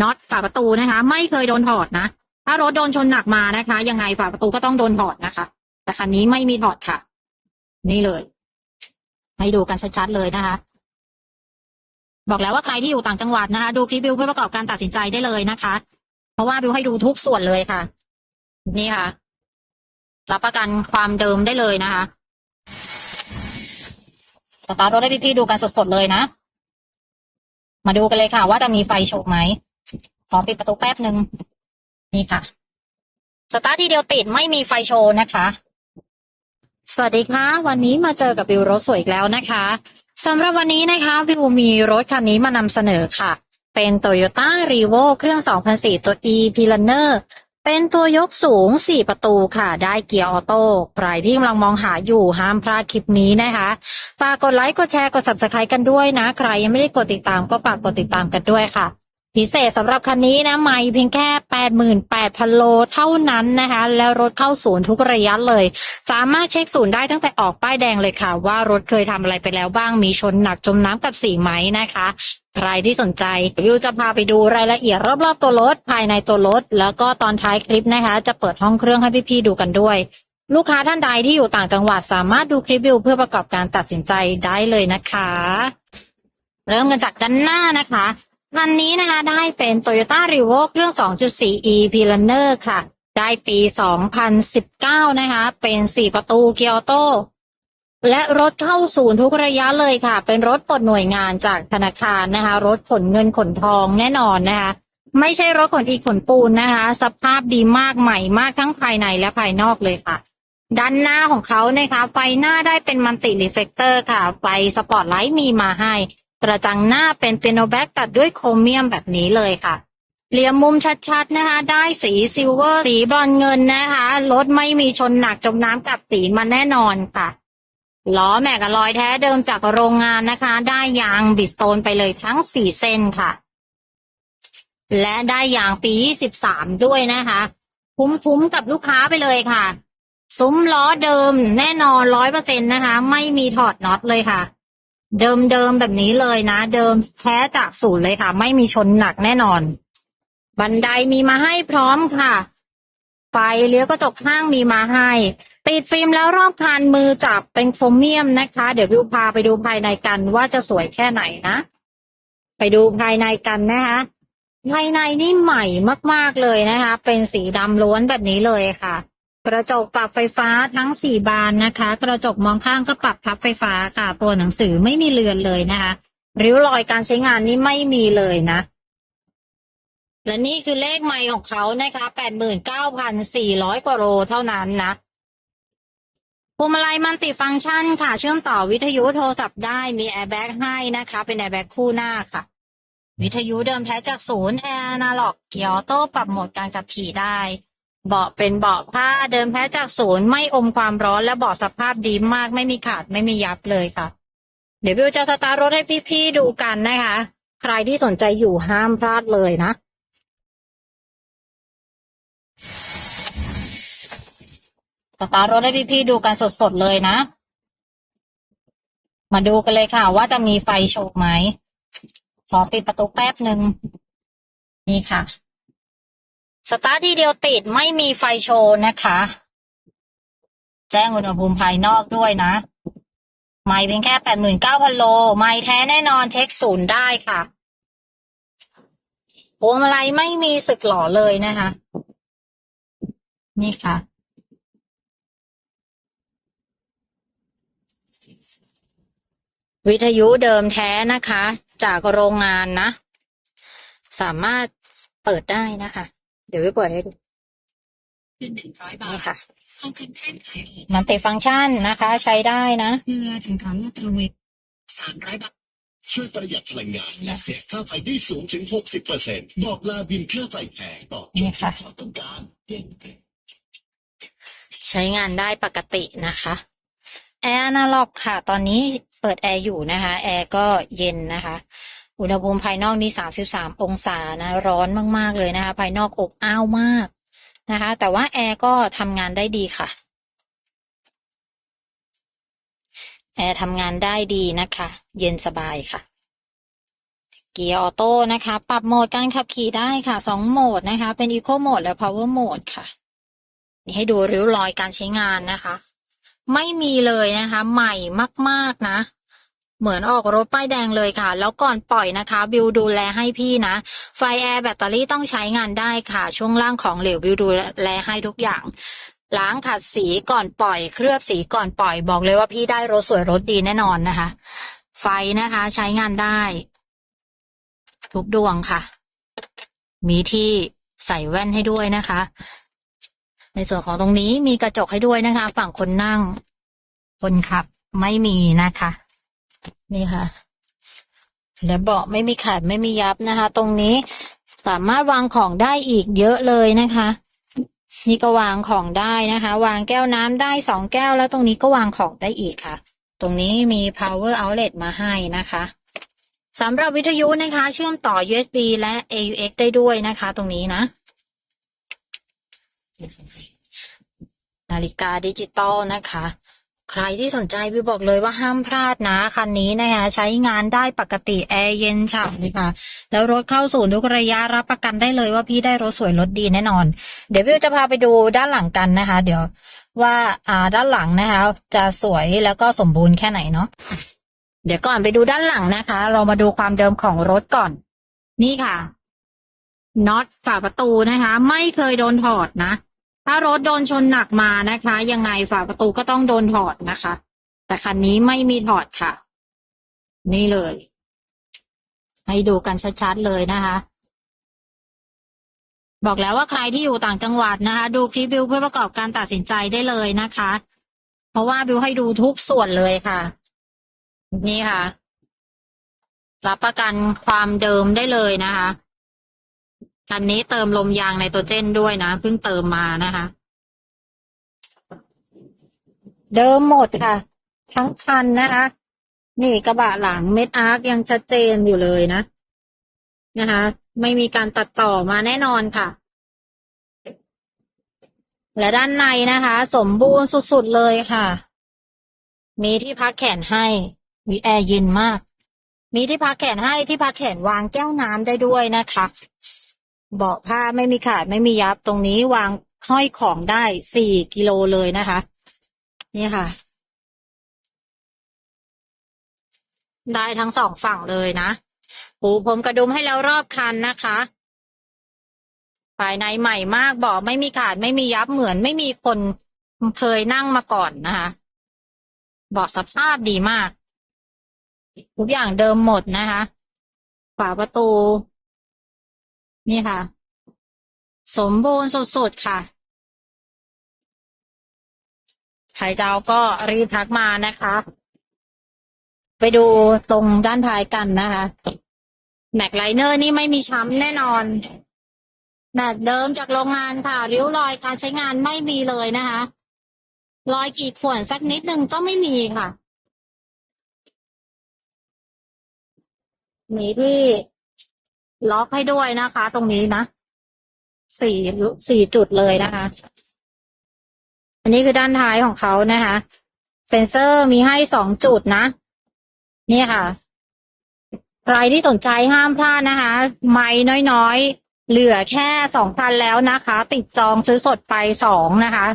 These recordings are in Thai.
น็อตฝาประตูนะคะ ไม่เคยโดนถอดนะ ถ้ารถโดนชนหนักมานะคะ ยังไงฝาประตูก็ต้องโดนถอดนะคะ แต่คันนี้ไม่มีถอดค่ะ นี่เลย ให้ดูกันชัดๆเลยนะคะ บอกแล้วว่าใครที่อยู่ต่างจังหวัดนะคะ ดูคลิปบิวเพื่อประกอบการตัดสินใจได้เลยนะคะ เพราะว่าบิวให้ดูทุกส่วนเลยค่ะ นี่ค่ะ รับประกันความเดิมได้เลยนะคะสตาร์ทรถให้พี่ๆดูกันสดๆเลยนะ มาดูกันเลยค่ะ ว่าจะมีไฟโชว์ไหม ขอปิดประตูแป๊บหนึ่งนี่ค่ะ สตาร์ททีเดียวติดไม่มีไฟโชว์นะคะ สวัสดีค่ะ วันนี้มาเจอกับบิวรถสวยอีกแล้วนะคะสำหรับวันนี้นะคะบิวมีรถคันนี้มานำเสนอค่ะ เป็น Toyota r e v o เครื่อง 2004 ตัว e p i l a n e r เป็นตัวยกสูง 4 ประตูค่ะ ได้เกียร์ออโต้ใครที่กำลังมองหาอยู่ห้ามพลาดคลิปนี้นะคะฝากกดไลค์ กดแชร์ กด subscribe กันด้วยนะ ใครยังไม่ได้กดติดตามก็ฝากกดติดตามกันด้วยค่ะ พิเศษสำหรับคันนี้นะไม่เพียงแค่ 88,000 โลเท่านั้นนะคะ แล้วรถเข้าศูนย์ทุกระยะเลย สามารถเช็คศูนย์ได้ตั้งแต่ออกป้ายแดงเลยค่ะ ว่ารถเคยทำอะไรไปแล้วบ้างมีชนหนักจมน้ำกับสีไหมนะคะ ใครที่สนใจวิวจะพาไปดูรายละเอียดรอบๆตัวรถภายในตัวรถ แล้วก็ตอนท้ายคลิปนะคะ จะเปิดห้องเครื่องให้พี่ๆดูกันด้วย ลูกค้าท่านใดที่อยู่ต่างจังหวัดสามารถดูคลิปวิวเพื่อประกอบการตัดสินใจได้เลยนะคะ เริ่มกันจากด้านหน้านะคะ คันนี้นะคะได้เป็น Toyota r e v o เครื่อง 2.4 e p i l a n e r ค่ะ ได้ปี 2019 นะคะ เป็น 4 ประตูเกียร์โตและรถเข้าศูนย์ทุกระยะเลยค่ะ เป็นรถปลดหน่วยงานจากธนาคารนะคะ รถขนเงินขนทองแน่นอนนะคะ ไม่ใช่รถขนอีกขนปูนนะคะ สภาพดีมากใหม่มากทั้งภายในและภายนอกเลยค่ะ ด้านหน้าของเขานะคะ ไฟหน้าได้เป็นมัลติรีเฟกเตอร์ค่ะ ไฟสปอตไลท์มีมาให้ กระจังหน้าเป็นเปียโนแบ็กตัดด้วยโครเมียมแบบนี้เลยค่ะ เหลี่ยมมุมชัดๆนะคะ ได้สีซิลเวอร์สีบรอนเงินนะคะ รถไม่มีชนหนักจมน้ำกับสีมาแน่นอนค่ะล้อแม็กอลอยแท้เดิมจากโรงงานนะคะ ได้ยางบิสโตนไปเลยทั้งสี่เส้นค่ะ และได้ยางปี 23 ด้วยนะคะ คุ้มๆกับลูกค้าไปเลยค่ะ ซุ้มล้อเดิมแน่นอนร้อยเปอร์เซ็นต์นะคะ ไม่มีถอดน็อตเลยค่ะ เดิมๆแบบนี้เลยนะ เดิมแท้จากศูนย์เลยค่ะ ไม่มีชนหนักแน่นอน บันไดมีมาให้พร้อมค่ะ ไฟเลี้ยวกระจกข้างมีมาให้ ติดฟิล์มแล้วรอบคันมือจับเป็นโครเมียมนะคะ เดี๋ยววิวพาไปดูภายในกันว่าจะสวยแค่ไหนนะ ไปดูภายในกันนะคะภายในนี่ใหม่มาก ๆเลยนะคะ เป็นสีดำล้วนแบบนี้เลยค่ะ กระจกปรับไฟฟ้าทั้งสี่บานนะคะ กระจกมองข้างก็ปรับพับไฟฟ้าค่ะ ตัวหนังสือไม่มีเลือนเลยนะคะ ริ้วรอยการใช้งานนี่ไม่มีเลยนะ และนี่คือเลขไมล์ของเขานะคะแปดหมื่นเก้าพันสี่ร้อยกว่าโลเท่านั้นนะพวงมาลัยมันติฟังก์ชันค่ะ เชื่อมต่อวิทยุโทรศัพท์ได้มีแอร์แบ็กให้นะคะ เป็นแอร์แบ็กคู่หน้าค่ะ วิทยุเดิมแท้จากศูนย์แอร์อนาล็อกเกียร์โต้ปรับโหมดการขับขี่ได้ เบาะเป็นเบาะผ้าเดิมแท้จากศูนย์ไม่อมความร้อนและเบาะสภาพดีมากไม่มีขาดไม่มียับเลยค่ะ เดี๋ยววิวจะสตาร์ทรถให้พี่ๆดูกันนะคะ ใครที่สนใจอยู่ห้ามพลาดเลยนะสตาร์ทรถให้พี่ๆดูกันสดๆเลยนะ มาดูกันเลยค่ะ ว่าจะมีไฟโชว์ไหมขอปิดประตูแป๊บหนึ่งนี่ค่ะ สตาร์ททีเดียวติดไม่มีไฟโชว์นะคะ แจ้งอุณหภูมิภายนอกด้วยนะ ไม่เพียงแค่แปดหมื่นเก้าพันโล ไม่แท้แน่นอนเช็คศูนย์ได้ค่ะพวงมาลัยไม่มีสึกหล่อเลยนะคะ นี่ค่ะวิทยุเดิมแท้นะคะ จากโรงงานนะ สามารถเปิดได้นะคะ ดี๋ยวไปเปิดให้ดูคือหนึ่งร้อยบานี่ทค่ะทองคำแท่งขายออกมันติฟังก์ชันนะคะ ใช้ได้นะเพื่อทำการลาดตระเวนสามร้อยบาทช่วยประหยัดพลังงานและเสียค่าไฟได้สูงถึง 60%บอกลาบินค่าไฟแพงตอบโจทย์ที่ความต้องการเพียงแค่ใช้งานได้ปกตินะคะแอร์อนาล็อกค่ะ ตอนนี้เปิดแอร์อยู่นะคะ แอร์ก็เย็นนะคะ อุณหภูมิภายนอกนี่สามสิบสามองศานะ ร้อนมาก ๆ เลยนะคะ ภายนอกอบอ้าวมากนะคะ แต่ว่าแอร์ก็ทำงานได้ดีค่ะ แอร์ทำงานได้ดีนะคะ เย็นสบายค่ะ เกียร์ออโต้นะคะ ปรับโหมดการขับขี่ได้ค่ะสองโหมดนะคะ เป็น Eco Mode และ Power Mode ค่ะ นี่ให้ดูริ้วรอยการใช้งานนะคะ ไม่มีเลยนะคะ ใหม่มาก ๆ นะ เหมือนออกรถป้ายแดงเลยค่ะ แล้วก่อนปล่อยนะคะ บิวดูแลให้พี่นะ ไฟแอร์แบตเตอรี่ต้องใช้งานได้ค่ะ ช่วงล่างของเหลวบิวดูแลให้ทุกอย่าง ล้างขัดสีก่อนปล่อย เคลือบสีก่อนปล่อยบอกเลยว่าพี่ได้รถสวยรถดีแน่นอนนะคะ ไฟนะคะใช้งานได้ ทุกดวงค่ะ มีที่ใส่แว่นให้ด้วยนะคะ ในส่วนของตรงนี้มีกระจกให้ด้วยนะคะ ฝั่งคนนั่ง คนขับไม่มีนะคะ นี่ค่ะและเบาะไม่มีขาดไม่มียับนะคะ ตรงนี้สามารถวางของได้อีกเยอะเลยนะคะ นี่ก็วางของได้นะคะ วางแก้วน้ำได้สองแก้วแล้วตรงนี้ก็วางของได้อีกค่ะ ตรงนี้มี power outlet มาให้นะคะสำหรับวิทยุนะคะ เชื่อมต่อ USB และ AUX ได้ด้วยนะคะ ตรงนี้นะ นาฬิกาดิจิตอลนะคะ ใครที่สนใจวิวบอกเลยว่าห้ามพลาดนะคันนี้นะคะใช้งานได้ปกติแอร์เย็นฉ่ำเลยค่ะ แล้วรถเข้าศูนย์ทุกระยะรับประกันได้เลยว่าพี่ได้รถสวยรถดีแน่นอน เดี๋ยววิวจะพาไปดูด้านหลังกันนะคะ เดี๋ยวว่าอ่าด้านหลังนะคะ จะสวยแล้วก็สมบูรณ์แค่ไหนเนาะเดี๋ยวก่อนไปดูด้านหลังนะคะ เรามาดูความเดิมของรถก่อน นี่ค่ะน็อตฝาประตูนะคะ ไม่เคยโดนถอดนะ ถ้ารถโดนชนหนักมานะคะ ยังไงฝาประตูก็ต้องโดนถอดนะคะ แต่คันนี้ไม่มีถอดค่ะ นี่เลย ให้ดูกันชัดๆเลยนะคะ บอกแล้วว่าใครที่อยู่ต่างจังหวัดนะคะ ดูคลิปบิวเพื่อประกอบการตัดสินใจได้เลยนะคะ เพราะว่าบิวให้ดูทุกส่วนเลยค่ะ นี่ค่ะ รับประกันความเดิมได้เลยนะคะ คันนี้เติมลมยางไนโตรเจนด้วยนะเพิ่งเติมมานะคะ เดิมหมดค่ะ ทั้งคันนะคะ นี่กระบะหลังเม็ดอาร์คยังชัดเจนอยู่เลยนะ นะคะ ไม่มีการตัดต่อมาแน่นอนค่ะ และด้านในนะคะ สมบูรณ์สุดๆเลยค่ะ มีที่พักแขนให้มีแอร์เย็นมาก มีที่พักแขนให้ที่พักแขนวางแก้วน้ำได้ด้วยนะคะ เบาะผ้าไม่มีขาดไม่มียับตรงนี้วางห้อยของได้สี่กิโลเลยนะคะ นี่ค่ะ ได้ทั้งสองฝั่งเลยนะปูพรมกระดุมให้แล้วรอบคันนะคะภายในใหม่มากบาะไม่มีขาดไม่มียับเหมือนไม่มีคนเคยนั่งมาก่อนนะคะบาะสภาพดีมาก ทุกอย่างเดิมหมดนะคะ ฝาประตู นี่ค่ะ สมบูรณ์สุดๆค่ะ ใครจะเอาก็รีบทักมานะคะ ไปดูตรงด้านท้ายกันนะคะแม็กไลเนอร์นี่ไม่มีช้ำแน่นอนแม็กเดิมจากโรงงานค่ะ ริ้วรอยการใช้งานไม่มีเลยนะคะ รอยขีดข่วนสักนิดหนึ่งก็ไม่มีค่ะมีที่ ล็อกให้ด้วยนะคะ ตรงนี้นะสี่สี่จุดเลยนะคะ อันนี้คือด้านท้ายของเขานะคะ เซ็นเซอร์มีให้สองจุดนะ นี่ค่ะใครที่สนใจห้ามพลาดนะคะ ไม่น้อยๆ เหลือแค่สองพันแล้วนะคะ ติดจองซื้อสดไปสองนะคะ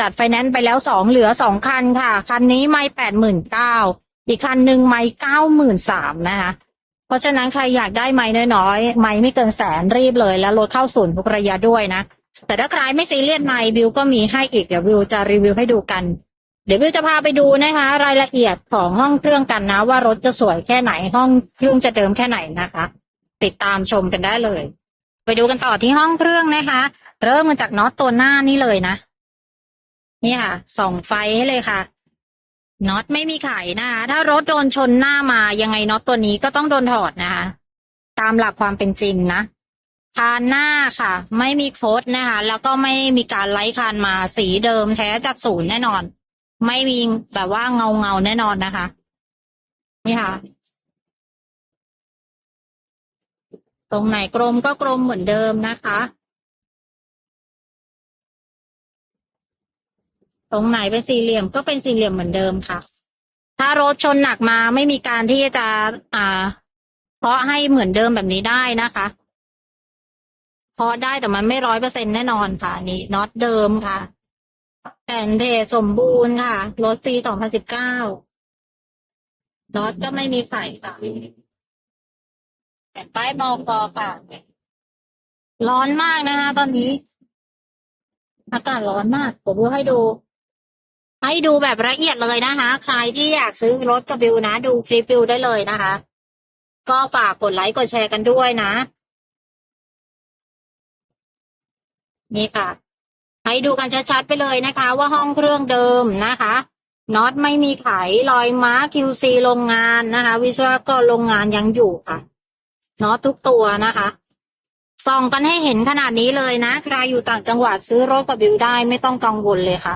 จัดไฟแนนซ์ไปแล้วสองเหลือสองคันค่ะ คันนี้ไม่แปดหมื่นเก้าอีกคันหนึ่งไม่เก้าหมื่นสามนะคะ ราะฉะนั้นใครอยากได้ไม้น้อยๆไม้ไม่เกินแสนรีบเลย แล้วรถเข้าศูนย์ทุกระยะด้วยนะ แต่ถ้าใครไม่ซีเรียสไม้บิวก็มีให้อีกเดี๋ยวบิวจะรีวิวให้ดูกัน เดี๋ยวบิวจะพาไปดูนะคะ รายละเอียดของห้องเครื่องกันนะ ว่ารถจะสวยแค่ไหนห้องเครื่องจะเดิมแค่ไหนนะคะ ติดตามชมกันได้เลย ไปดูกันต่อที่ห้องเครื่องนะคะ เริ่มมาจากน็อตตัวหน้านี่เลยนะนี่ค่ะส่องไฟให้เลยค่ะ น็อตไม่มีไขนะคะถ้ารถโดนชนหน้ามายังไงน็อตตัวนี้ก็ต้องโดนถอดนะคะ ตามหลักความเป็นจริงนะคานหน้าค่ะ ไม่มีโค้ดนะคะ แล้วก็ไม่มีการไล่คานมาสีเดิมแท้จากศูนย์แน่นอน ไม่มีแบบว่าเงาเงาแน่นอนนะคะ นี่ค่ะ ตรงไหนกลมก็กลมเหมือนเดิมนะคะ ตรงไหนเป็นสี่เหลี่ยมก็เป็นสี่เหลี่ยมเหมือนเดิมค่ะ ถ้ารถชนหนักมาไม่มีการที่จะอ่า เพาะให้เหมือนเดิมแบบนี้ได้นะคะเพาะได้แต่มันไม่ร้อยเปอร์เซ็นแน่นอนค่ะนี่น็อตเดิมค่ะแผ่นเพจสมบูรณ์ค่ะรถปีสองพันสิบเก้าน็อตก็ไม่มีไข่ค่ะแผ่นป้ายมอกอค่ะร้อนมากนะคะ ตอนนี้ อากาศร้อนมากผมดูให้ดู ให้ดูแบบละเอียดเลยนะคะ ใครที่อยากซื้อรถกับบิวนะ ดูคลิปบิวได้เลยนะคะ ก็ฝากกดไลค์กดแชร์กันด้วยนะ นี่ค่ะ ให้ดูกันชัดๆไปเลยนะคะ ว่าห้องเครื่องเดิมนะคะน็อตไม่มีไขรอยม้า QC โรงงานนะคะ วิศวกรโรงงานยังอยู่ค่ะน็อตทุกตัวนะคะส่องกันให้เห็นขนาดนี้เลยนะ ใครอยู่ต่างจังหวัดซื้อรถกับบิวได้ไม่ต้องกังวลเลยค่ะ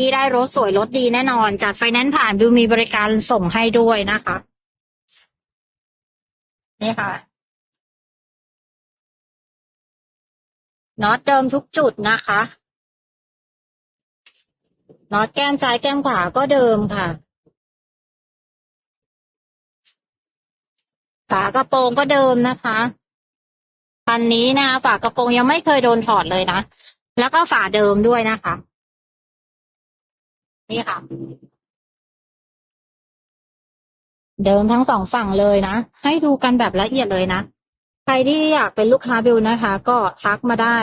ที่ได้รถสวยรถดีแน่นอน จัดไฟแนนซ์ผ่านบิวมีบริการส่งให้ด้วยนะคะ นี่ค่ะน็อตเดิมทุกจุดนะคะน็อตแก้มซ้ายแก้มขวาก็เดิมค่ะฝากระโปรงก็เดิมนะคะคันนี้นะคะฝากระโปรงยังไม่เคยโดนถอดเลยนะ แล้วก็ฝาเดิมด้วยนะคะ นี่ค่ะ เดิมทั้งสองฝั่งเลยนะ ให้ดูกันแบบละเอียดเลยนะ ใครที่อยากเป็นลูกค้าบิวนะคะ ก็ทักมาได้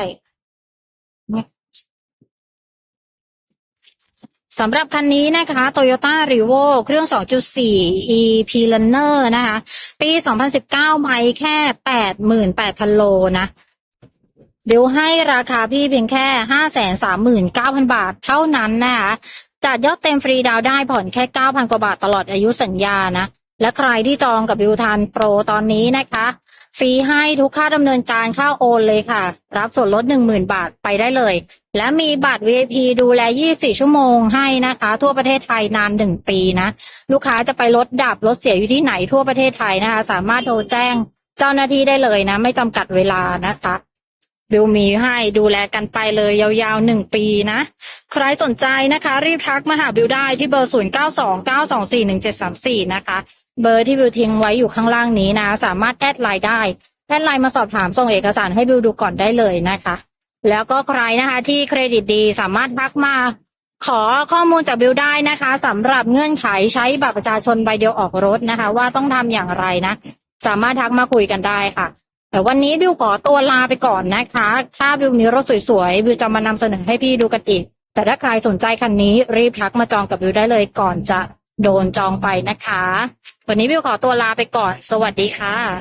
สำหรับคันนี้นะคะ Toyota r e v o เครื่อง 2.4 EP Runner นะคะ ปี 2019 ไมล์แค่ 88,000 โลนะบิวให้ราคาพี่เพียงแค่ 539,000 บาทเท่านั้นนะคะ จัดยอดเต็มฟรีดาวได้ผ่อนแค่ 9,000 กว่าบาทตลอดอายุสัญญานะ และใครที่จองกับบิวทันโปรตอนนี้นะคะ ฟรีให้ทุกค่าดำเนินการค่าโอนเลยค่ะ รับส่วนลด 10,000 บาทไปได้เลย และมีบัตร VIP ดูแล 24 ชั่วโมงให้นะคะ ทั่วประเทศไทยนาน 1 ปีนะ ลูกค้าจะไปรถดับรถเสียอยู่ที่ไหนทั่วประเทศไทยนะคะ สามารถโทรแจ้งเจ้าหน้าที่ได้เลยนะ ไม่จำกัดเวลานะคะ บิวมีให้ดูแลกันไปเลยยาวๆหนึ่งปีนะ ใครสนใจนะคะ รีบทักมาหาบิวได้ที่เบอร์ 0 9 2 9 2 4 1 7 3 4 นะคะ เบอร์ที่บิวทิ้งไว้อยู่ข้างล่างนี้นะ สามารถแอดไลน์ได้ แอดไลน์มาสอบถามส่งเอกสารให้บิวดูก่อนได้เลยนะคะ แล้วก็ใครนะคะที่เครดิตดีสามารถทักมาขอข้อมูลจากบิวได้นะคะสำหรับเงื่อนไขใช้บัตรประชาชนใบเดียวออกรถนะคะ ว่าต้องทำอย่างไรนะ สามารถทักมาคุยกันได้ค่ะ แต่วันนี้บิวขอตัวลาไปก่อนนะคะ ถ้าบิวมีรถสวยๆบิวจะมานำเสนอให้พี่ดูกันอีก แต่ถ้าใครสนใจคันนี้รีบทักมาจองกับบิวได้เลยก่อนจะโดนจองไปนะคะ วันนี้บิวขอตัวลาไปก่อน สวัสดีค่ะ